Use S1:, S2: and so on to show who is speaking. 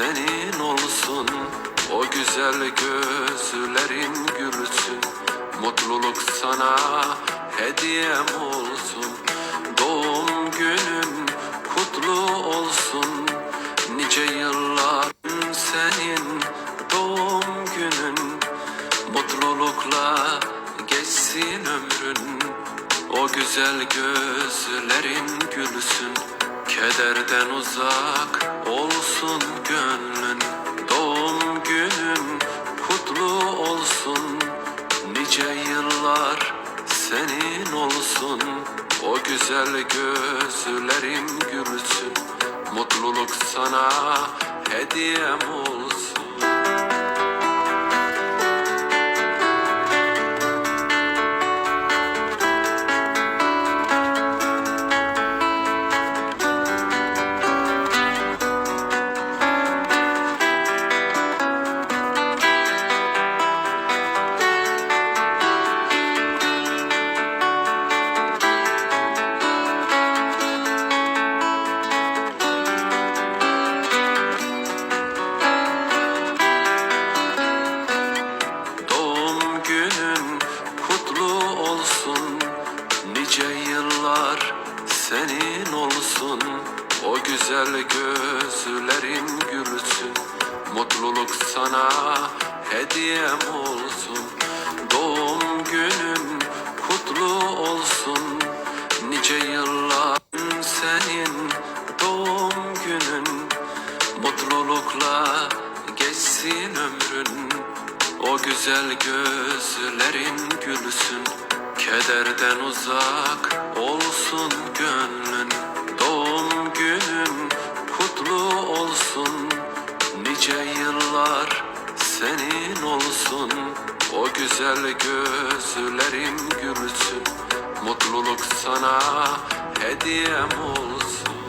S1: senin olsun. O güzel gözlerin gülsün. Mutluluk sana hediyem olsun. Doğum günün kutlu olsun. Nice yılların senin doğum günün. Mutlulukla geçsin ömrün. O güzel gözlerin gülsün. Kederden uzak olsun gönlün Doğum günün kutlu olsun. Nice yıllar senin olsun O güzel gözlerin gülsün. Mutluluk sana hediyem olsun Yıllar senin olsun. O güzel gözlerin gülsün. Mutluluk sana hediyem olsun. Doğum günün kutlu olsun. Nice yıllar senin doğum günün. Mutlulukla geçsin ömrün. O güzel gözlerin gülsün. Kederden uzak olsun Nice yıllar senin olsun. O güzel gözlerin gülsün Mutluluk sana hediyem olsun